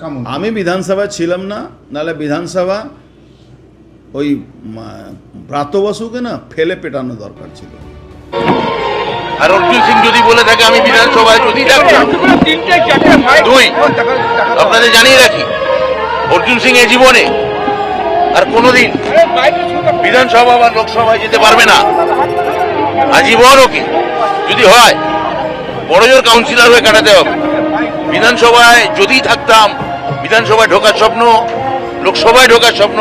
কেমন আমি বিধানসভায় ছিলাম না নাহলে বিধানসভা ওই উম, ব্রাত বসুকে না ফেলে পেটানো দরকার ছিল। আর অর্জুন সিং যদি বলে থাকে আমি বিধানসভায় যদি থাকতাম। দুই। আপনাদের জানিয়ে রাখি অর্জুন সিং এ জীবনে আর কোনোদিন বিধানসভা বা লোকসভায় যেতে পারবে না। আজীবন ওকে যদি হয় বড় জোর কাউন্সিলর হয়ে কাটাতে হবে। বিধানসভায় যদি থাকতাম বিধানসভায় ঢোকার স্বপ্ন লোকসভায় ঢোকার স্বপ্ন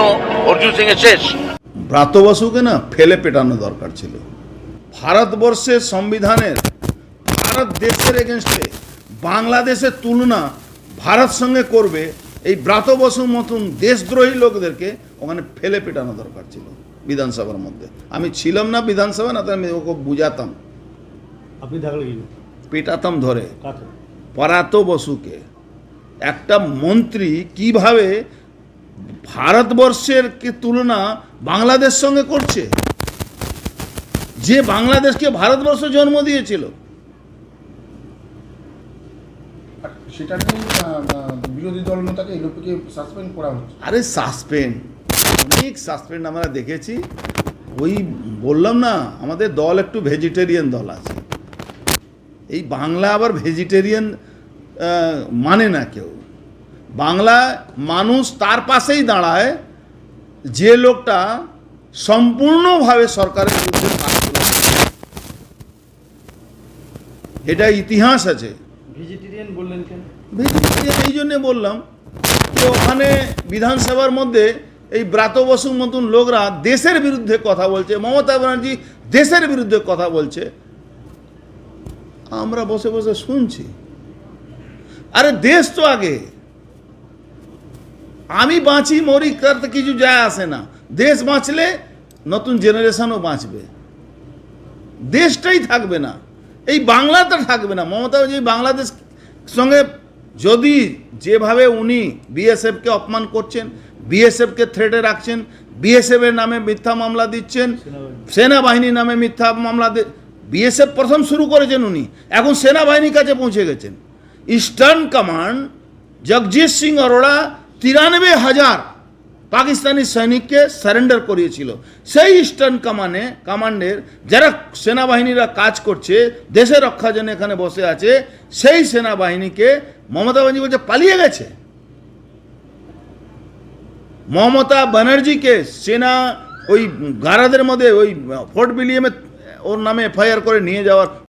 অর্জুন সিং এর শেষ। ব্রাত বসুকে না ফেলে পেটানো দরকার ছিল। ভারতবর্ষের সংবিধানের ভারত দেশের এগেনস্টে বাংলাদেশের তুলনা ভারত সঙ্গে করবে এই ব্রাত বসুর মতন দেশদ্রোহী লোকদেরকে ওখানে ফেলে পেটানো দরকার ছিল বিধানসভার মধ্যে। আমি ছিলাম না বিধানসভা না তাই আমি ওকে বুঝাতাম। আপনি পেটাতাম ধরে। পরাত বসুকে একটা মন্ত্রী কীভাবে ভারতবর্ষের কে তুলনা বাংলাদেশ সঙ্গে করছে? যে বাংলাদেশকে ভারতবর্ষ জন্ম দিয়েছিল। সেটা বিরোধী দল নেতাকে এলোপিকে সাসপেন্ড করা হচ্ছে। আরে সাসপেন্ড অনেক সাসপেন্ড আমরা দেখেছি। ওই বললাম না আমাদের দল একটু ভেজিটেরিয়ান দল আছে। এই বাংলা আবার ভেজিটেরিয়ান মানে না কেউ। বাংলা মানুষ তার পাশেই দাঁড়ায় যে লোকটা সম্পূর্ণভাবে সরকারের বিরুদ্ধে কাজ। এটা ইতিহাস আছে। ভেজিটেরিয়ান বললেন কেন? ভেজিটেরিয়ান এই জন্যে বললাম যে ওখানে বিধানসভার মধ্যে এই ব্রাত বসুর মতন লোকরা দেশের বিরুদ্ধে কথা বলছে মমতা ব্যানার্জি দেশের বিরুদ্ধে কথা বলছে। আমরা বসে বসে শুনছি। আরে দেশ তো আগে। আমি বাঁচি মরি তাতে কিছু যায় আসে না। দেশ বাঁচলে নতুন জেনারেশনও বাঁচবে। দেশটাই থাকবে না। এই বাংলাটা থাকবে না। মমতা ব্যানার্জি বাংলাদেশ সঙ্গে যদি যেভাবে উনি বিএসএফকে অপমান করছেন বিএসএফকে থ্রেটে রাখছেন বিএসএফ এর নামে মিথ্যা মামলা দিচ্ছেন সেনাবাহিনীর নামে মিথ্যা মামলা বিএসএফ প্রথম শুরু করেছেন উনি। এখন সেনাবাহিনীর কাছে পৌঁছে গেছেন। ইস্টার্ন কমান্ড জগজিৎ সিং অরোড়া তিরানব্বই হাজার পাকিস্তানি সৈনিককে সারেন্ডার করিয়েছিল। সেই ইস্টার্ন কামানে কমান্ডের যারা সেনাবাহিনীরা কাজ করছে, দেশের রক্ষার জন্য এখানে বসে আছে, সেই সেনাবাহিনীকে মমতা ব্যানার্জি বলছে, পালিয়ে গেছে। মমতা ব্যানার্জিকে সেনা ওই গারাদের মধ্যে ওই ফোর্ট বিলিয়ামে ওর নামে এফআইআর করে নিয়ে যাওয়ার